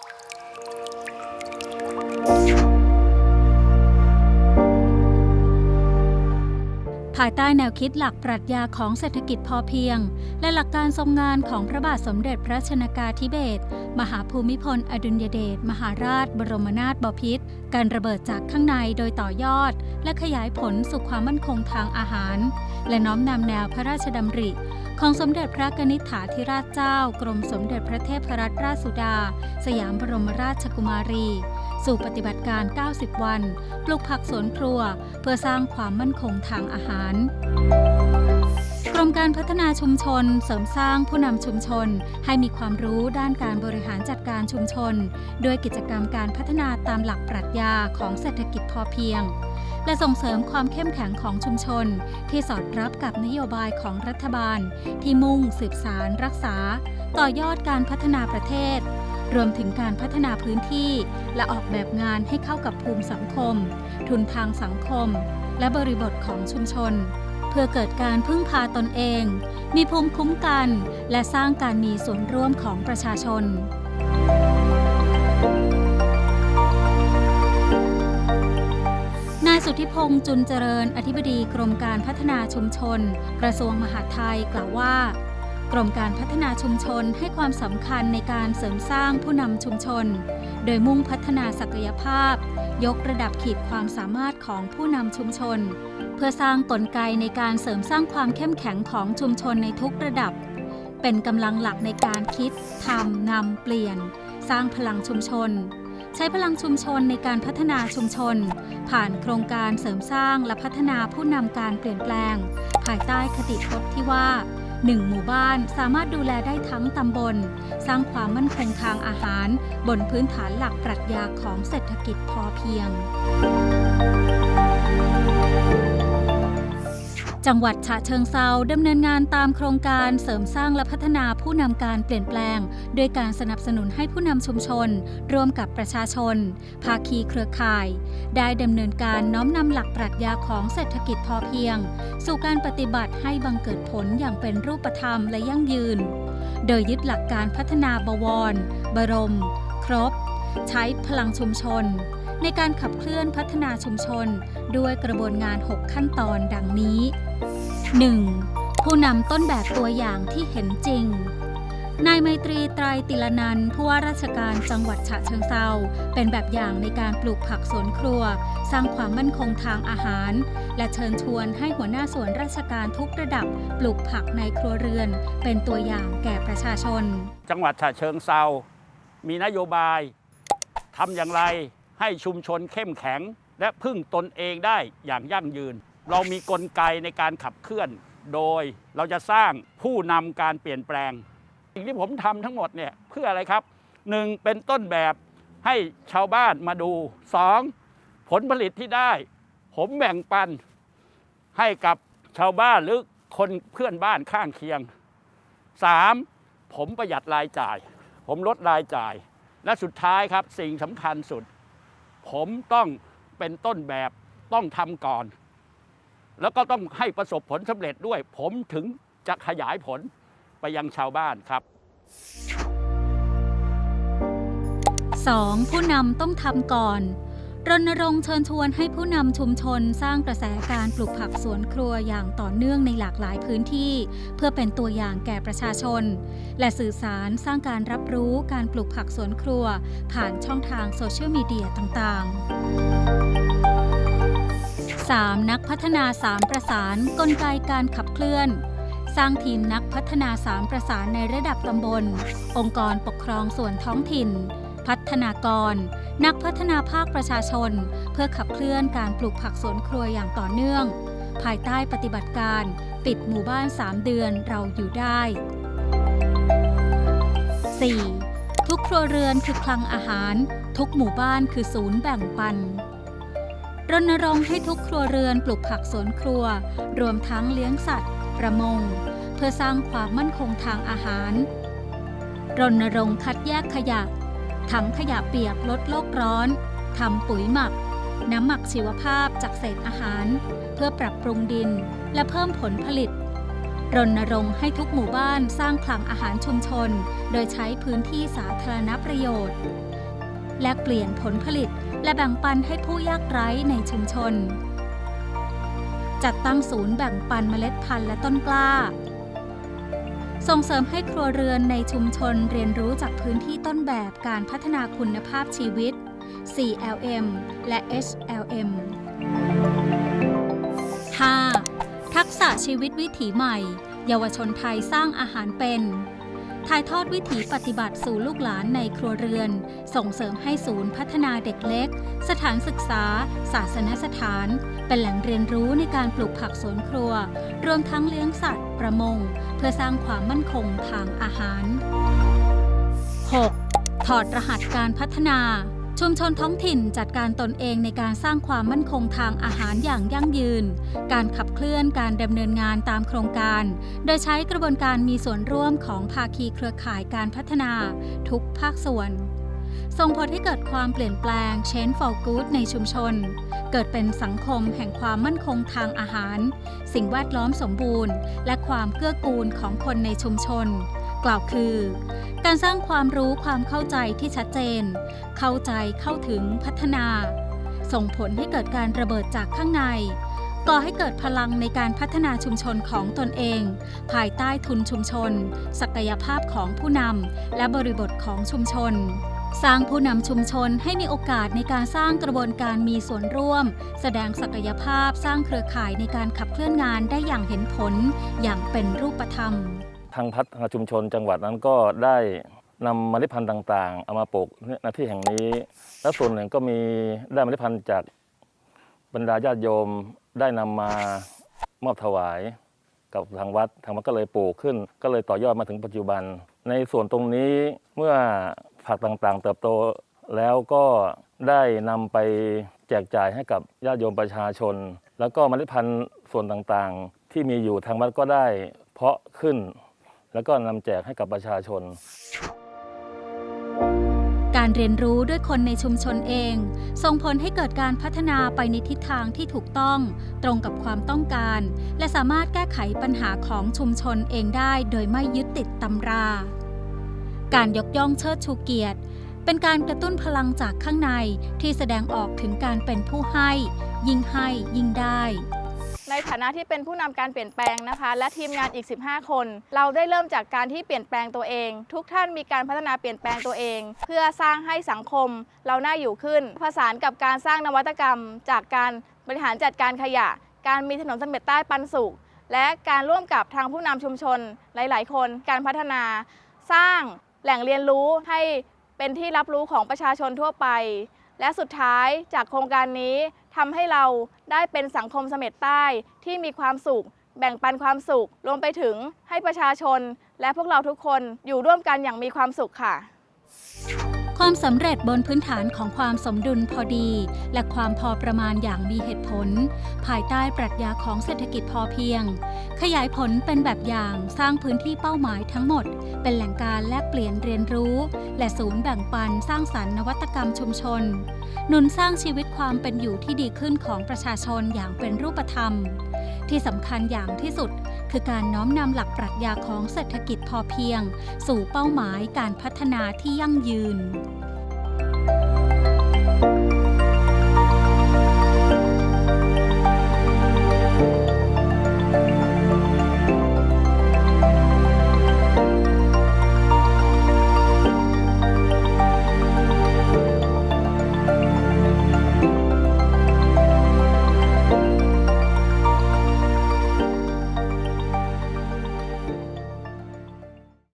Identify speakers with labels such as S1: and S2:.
S1: you ภายใต้แนวคิดหลักปรัชญาของเศรษฐกิจพอเพียง และหลักการทรงงานของพระบาทสมเด็จพระชนากาธิเบศรมหาภูมิพล อดุลยเดชมหาราช บรมนาถบพิตรการระเบิดจากข้างในโดยต่อยอด และขยายผลสู่ความมั่นคงทางอาหาร และน้อมนำแนวพระราชดำริ ของสมเด็จพระกนิษฐาธิราชเจ้า กรมสมเด็จพระเทพรัตนราชสุดา สยามบรมราชกุมารี สู่ปฏิบัติการ 90 วัน ปลูกผักสวนครัว เพื่อสร้างความมั่นคงทางอาหารกรมการพัฒนาชุมชนเสริมสร้างผู้นำชุมชน ให้มีความรู้ด้านการบริหารจัดการชุมชน ด้วยกิจกรรมการพัฒนาตามหลักปรัชญาของเศรษฐกิจพอเพียง และส่งเสริมความเข้มแข็งของชุมชน ที่สอดรับกับนโยบายของรัฐบาล ที่มุ่งสืบสารรักษา ต่อยอดการพัฒนาประเทศ รวมถึงการพัฒนาพื้นที่ และออกแบบงานให้เข้ากับภูมิสังคม ทุนทางสังคม และบริบทของชุมชน เพื่อเกิดการพึ่งพาตนเอง มีภูมิคุ้มกัน และสร้างการมีส่วนร่วมของประชาชนนายสุทธิพงษ์จุนเจริญ อธิบดีกรมการพัฒนาชุมชน กระทรวงมหาดไทยกล่าวว่า กรมการพัฒนาชุมชนให้ความสำคัญในการเสริมสร้างผู้นำชุมชน โดยมุ่งพัฒนาศักยภาพ ยกระดับขีดความสามารถของผู้นำชุมชน เพื่อสร้างกลไกในการเสริมสร้างความเข้มแข็งของชุมชนในทุกระดับ เป็นกำลังหลักในการคิดทำนำเปลี่ยน สร้างพลังชุมชน ใช้พลังชุมชนในการพัฒนาชุมชน ผ่านโครงการเสริมสร้างและพัฒนาผู้นำการเปลี่ยนแปลง ภายใต้คติพจน์ที่ว่า หนึ่งหมู่บ้านสามารถดูแลได้ทั้งตำบล สร้างความมั่นคงทางอาหาร บนพื้นฐานหลักปรัชญาของเศรษฐกิจพอเพียง จังหวัดฉะเชิงเซาดำเนินงานตามโครงการเสริมสร้างและพัฒนาผู้นำการเปลี่ยนแปลง โดยการสนับสนุนให้ผู้นำชุมชน ร่วมกับประชาชน ภาคีเครือข่าย ได้ดำเนินการน้อมนำหลักปรัชญาของเศรษฐกิจพอเพียง สู่การปฏิบัติให้บังเกิดผลอย่างเป็นรูปธรรมและยั่งยืน โดยยึดหลักการพัฒนาบวร บรม ครบ ใช้พลังชุมชน ในการขับเคลื่อนพัฒนาชุมชน ด้วยกระบวนงาน 6 ขั้นตอนดังนี้ 1. ผู้นำต้นแบบตัวอย่างที่เห็นจริง นายไมตรีไตรติลนันผู้ว่าราชการจังหวัดฉะเชิงเซาเป็นแบบอย่างในการปลูกผักสวนครัว สร้างความมั่นคงทางอาหาร และเชิญชวนให้หัวหน้าส่วนราชการทุกระดับปลูกผักในครัวเรือน เป็นตัวอย่างแก่ประชาชน
S2: จังหวัดฉะเชิงเซามีนโยบายทำอย่างไร ให้ชุมชนเข้มแข็ง และพึ่งตนเองได้อย่างยั่งยืน เรามีกลไกในการขับเคลื่อน โดยเราจะสร้างผู้นำการเปลี่ยนแปลงสิ่งที่ผมทำทั้งหมดเนี่ยเพื่ออะไรครับหนึ่งเป็นต้นแบบให้ชาวบ้านมาดูสองผลผลิตที่ได้ ผมแบ่งปันให้กับชาวบ้านหรือคนเพื่อนบ้านข้างเคียงสามผมประหยัดรายจ่าย ผมลดรายจ่าย และสุดท้ายครับสิ่งสำคัญสุด ผมต้องเป็นต้นแบบต้องทำก่อน แล้วก็ต้องให้ประสบผลสำเร็จด้วย ผมถึงจะขยายผลไปยังชาวบ้านครับ
S1: 2. ผู้นำต้องทำก่อน รณรงค์เชิญชวนให้ผู้นำชุมชนสร้างกระแสการปลูกผักสวนครัวอย่างต่อเนื่องในหลากหลายพื้นที่ เพื่อเป็นตัวอย่างแก่ประชาชน และสื่อสารสร้างการรับรู้การปลูกผักสวนครัว ผ่านช่องทางโซเชียลมีเดียต่างๆ 3. นักพัฒนาสามประสานกลไกการขับเคลื่อนสร้างทีมนักพัฒนาสามประสานในระดับตำบล องค์กรปกครองส่วนท้องถิ่น พัฒนากร นักพัฒนาภาคประชาชน เพื่อขับเคลื่อนการปลูกผักสวนครัวอย่างต่อเนื่อง ภายใต้ปฏิบัติการ ปิดหมู่บ้าน 3 เดือนเราอยู่ได้ 4. ทุกครัวเรือนคือคลังอาหาร ทุกหมู่บ้านคือศูนย์แบ่งปันรณรงค์ให้ทุกครัวเรือนปลูกผักสวนครัว รวมทั้งเลี้ยงสัตว์ ประมง เพื่อสร้างความมั่นคงทางอาหาร รณรงค์คัดแยกขยะ ถังขยะเปียกลดโลกร้อนทำปุ๋ยหมัก น้ำหมักชีวภาพจากเศษอาหาร เพื่อปรับปรุงดินและเพิ่มผลผลิต รณรงค์ให้ทุกหมู่บ้านสร้างคลังอาหารชุมชน โดยใช้พื้นที่สาธารณประโยชน์ แลกเปลี่ยนผลผลิตและแบ่งปันให้ผู้ยากไร้ในชุมชน จัดตั้งศูนย์แบ่งปันเมล็ดพันธุ์และต้นกล้า ส่งเสริมให้ครัวเรือนในชุมชนเรียนรู้จากพื้นที่ต้นแบบการพัฒนาคุณภาพชีวิต CLM และ HLM 5. ทักษะชีวิตวิถีใหม่ เยาวชนไทยสร้างอาหารเป็น ถ่ายทอดวิถีปฏิบัติสู่ลูกหลานในครัวเรือน ส่งเสริมให้ศูนย์พัฒนาเด็กเล็ก สถานศึกษา ศาสนสถาน เป็นแหล่งเรียนรู้ในการปลูกผักสวนครัว รวมทั้งเลี้ยงสัตว์ ประมง เพื่อสร้างความมั่นคงทางอาหาร 6. ถอดรหัสการพัฒนา ชุมชนท้องถิ่นจัดการตนเองในการสร้างความมั่นคงทางอาหารอย่างยั่งยืน การขับเคลื่อนการดำเนินงานตามโครงการ โดยใช้กระบวนการมีส่วนร่วมของภาคีเครือข่ายการพัฒนา ทุกภาคส่วนส่งผลให้เกิดความเปลี่ยนแปลง Change for Good ในชุมชน เกิดเป็นสังคมแห่งความมั่นคงทางอาหาร สิ่งแวดล้อมสมบูรณ์ และความเกื้อกูลของคนในชุมชน กล่าวคือ การสร้างความรู้ความเข้าใจที่ชัดเจน เข้าใจเข้าถึงพัฒนา ส่งผลให้เกิดการระเบิดจากข้างในก่อให้เกิดพลังในการพัฒนาชุมชนของตนเอง ภายใต้ทุนชุมชน ศักยภาพของผู้นำและบริบทของชุมชน สร้างผู้นำชุมชนให้มีโอกาสในการสร้างกระบวนการมีส่วนร่วม แสดงศักยภาพสร้างเครือข่ายในการขับเคลื่อนงานได้อย่างเห็นผลอย่างเป็นรูปธรรม
S3: ทางพัฒนาชุมชนจังหวัดนั้นก็ได้นำเมล็ดพันธุ์ต่างๆ เอามาปลูกณที่แห่งนี้ และส่วนหนึ่งก็มีได้เมล็ดพันธุ์จากบรรดาญาติโยมได้นำมามอบถวายกับทางวัด ทางวัดก็เลยปลูกขึ้น ก็เลยต่อยอดมาถึงปัจจุบัน ในส่วนตรงนี้เมื่อผักต่างๆ เติบโตแล้วก็ได้นำไปแจกจ่ายให้กับญาติโยมประชาชน แล้วก็เมล็ดพันธุ์ส่วนต่างๆ ที่มีอยู่ทางวัดก็ได้เพาะขึ้น แล้วก็นำแจกให้กับประชาชน
S1: การเรียนรู้ด้วยคนในชุมชนเอง ส่งผลให้เกิดการพัฒนาไปในทิศทางที่ถูกต้อง ตรงกับความต้องการ และสามารถแก้ไขปัญหาของชุมชนเองได้ โดยไม่ยึดติดตำรา การยกย่องเชิดชูเกียรติ เป็นการกระตุ้นพลังจากข้างในที่แสดงออกถึงการเป็นผู้ให้ ยิ่งให้ยิ่งได้
S4: ในฐานะที่เป็นผู้นำการเปลี่ยนแปลงนะคะ และทีมงานอีก 15 คน เราได้เริ่มจากการที่เปลี่ยนแปลงตัวเอง ทุกท่านมีการพัฒนาเปลี่ยนแปลงตัวเอง เพื่อสร้างให้สังคม เราน่าอยู่ขึ้น ผสานกับการสร้างนวัตกรรม จากการบริหารจัดการขยะ การมีถนนเสม็ดใต้ปันสุข และการร่วมกับทางผู้นำชุมชน หลาย ๆ คน การพัฒนา สร้างแหล่งเรียนรู้ให้เป็นที่รับรู้ของประชาชนทั่วไป และสุดท้ายจากโครงการนี้ทำให้เราได้เป็นสังคมเสม็ดใต้ที่มีความสุข แบ่งปันความสุขรวมไปถึงให้ประชาชน และพวกเราทุกคนอยู่ร่วมกันอย่างมีความสุขค่ะ
S1: ความสำเร็จบนพื้นฐานของความสมดุลพอดี และความพอประมาณอย่างมีเหตุผล ภายใต้ปรัชญาของเศรษฐกิจพอเพียง ขยายผลเป็นแบบอย่างสร้างพื้นที่เป้าหมายทั้งหมด เป็นแหล่งการแลกเปลี่ยนเรียนรู้ และศูนย์แบ่งปันสร้างสรรค์นวัตกรรมชุมชนหนุนสร้างชีวิตความเป็นอยู่ที่ดีขึ้นของประชาชนอย่างเป็นรูปธรรม ที่สำคัญอย่างที่สุด คือการน้อมนำหลักปรัชญาของเศรษฐกิจพอเพียง สู่เป้าหมายการพัฒนาที่ยั่งยืน